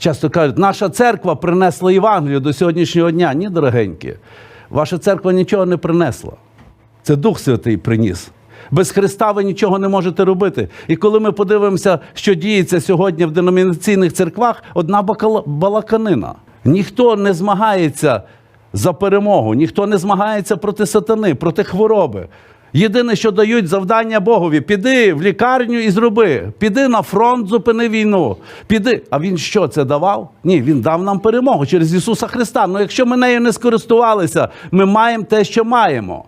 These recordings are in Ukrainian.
Часто кажуть, наша церква принесла Євангелію до сьогоднішнього дня. Ні, дорогенькі, ваша церква нічого не принесла. Це Дух Святий приніс. Без Христа ви нічого не можете робити. І коли ми подивимося, що діється сьогодні в деномінаційних церквах, одна балаканина. Ніхто не змагається за перемогу, ніхто не змагається проти сатани, проти хвороби. Єдине, що дають завдання Богові: піди в лікарню і зроби, піди на фронт, зупини війну. Піди. А він що це давав? Ні, він дав нам перемогу через Ісуса Христа. Ну якщо ми нею не скористувалися, ми маємо те, що маємо.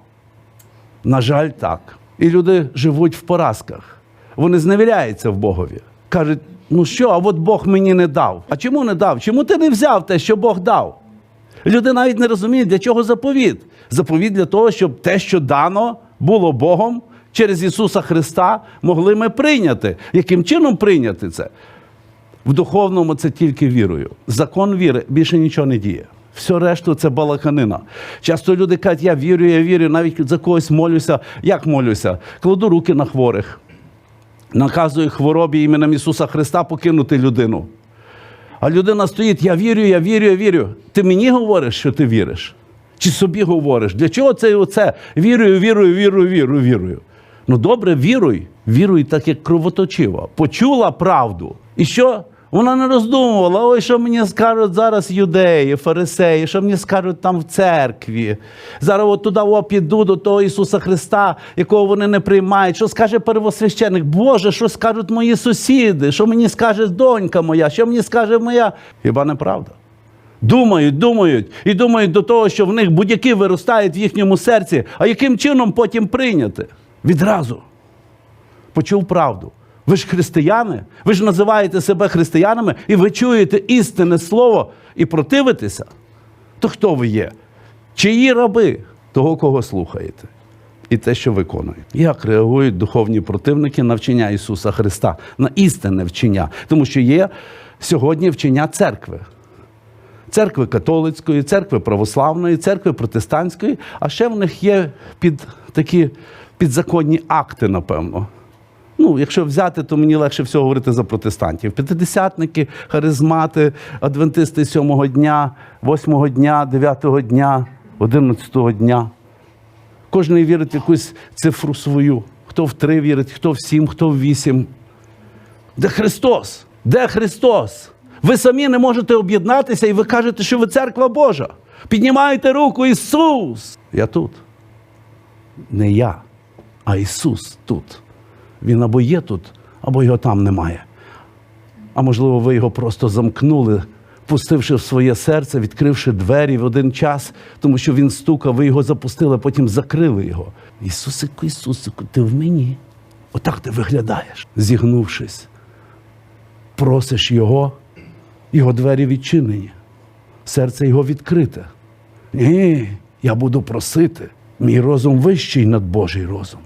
На жаль, так. І люди живуть в поразках. Вони зневіряються в Богові. Кажуть, ну що, а от Бог мені не дав. А чому не дав? Чому ти не взяв те, що Бог дав? Люди навіть не розуміють, для чого заповіт. Заповіт для того, щоб те, що дано, було Богом через Ісуса Христа, могли ми прийняти. Яким чином прийняти це? В духовному це тільки вірою. Закон віри більше нічого не діє. Все решту це балаканина. Часто люди кажуть, я вірю, я вірю, навіть за когось молюся. Як молюся? Кладу руки на хворих, наказую хворобі іменем Ісуса Христа покинути людину. А людина стоїть, я вірю, я вірю, я вірю. Ти мені говориш, що ти віриш? Чи собі говориш? Для чого це і оце? Вірую, вірую, вірую, вірую, вірую. Ну добре, віруй, віруй так, як кровоточива. Почула правду. І що? Вона не роздумувала, ой, що мені скажуть зараз юдеї, фарисеї, що мені скажуть там в церкві. Зараз от туди о, піду до того Ісуса Христа, якого вони не приймають. Що скаже первосвященик? Боже, що скажуть мої сусіди? Що мені скаже донька моя? Що мені скаже моя? Хіба не правда? Думають, думають і думають до того, що в них будь-які виростають в їхньому серці, а яким чином потім прийняти? Відразу почув правду. Ви ж християни, ви ж називаєте себе християнами, і ви чуєте істинне слово і противитеся. То хто ви є? Чиї раби того, кого слухаєте? І те, що виконують. Як реагують духовні противники на вчення Ісуса Христа, на істинне вчення? Тому що є сьогодні вчення церкви. Церкви католицької, церкви православної, церкви протестантської, а ще в них є під такі підзаконні акти, напевно. Ну, якщо взяти, то мені легше всього говорити за протестантів. П'ятидесятники, харизмати, адвентисти сьомого дня, восьмого дня, дев'ятого дня, одинадцятого дня. Кожен вірить в якусь цифру свою. Хто в три вірить, хто в сім, хто в вісім. Де Христос? Де Христос? Ви самі не можете об'єднатися і ви кажете, що ви церква Божа. Піднімаєте руку, Ісус! Я тут. Не я, а Ісус тут. Він або є тут, або його там немає. А можливо, ви його просто замкнули, пустивши в своє серце, відкривши двері в один час, тому що він стукав, ви його запустили, потім закрили його. Ісусику, Ісусику, ти в мені. Отак ти виглядаєш, зігнувшись. Просиш Його, його двері відчинені, серце його відкрите. Ні, я буду просити. Мій розум вищий над Божий розум.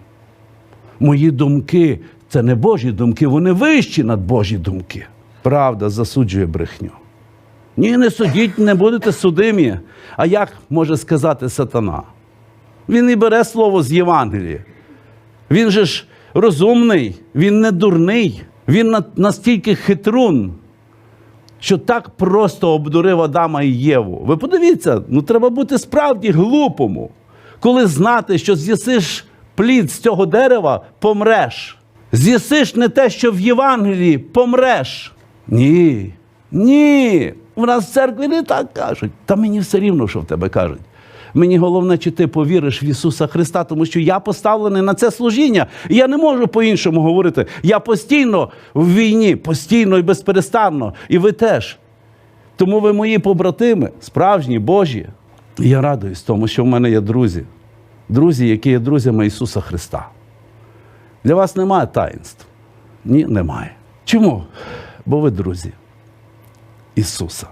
Мої думки це не Божі думки, вони вищі над Божі думки. Правда засуджує брехню. Ні, не судіть, не будете судимі. А як може сказати сатана? Він і бере слово з Євангелія. Він же ж розумний, він не дурний, він настільки хитрун, що так просто обдурив Адама і Єву. Ви подивіться, ну треба бути справді глупому, коли знати, що з'їсиш плід з цього дерева, помреш. З'їсиш не те, що в Євангелії, помреш. Ні. Ні. У нас в церкві не так кажуть. Та мені все рівно, що в тебе кажуть. Мені головне, чи ти повіриш в Ісуса Христа, тому що я поставлений на це служіння. І я не можу по-іншому говорити. Я постійно в війні, постійно і безперестанно. І ви теж. Тому ви мої побратими, справжні, Божі. І я радуюсь тому, що в мене є друзі. Друзі, які є друзями Ісуса Христа. Для вас немає таїнств? Ні, немає. Чому? Бо ви друзі Ісуса.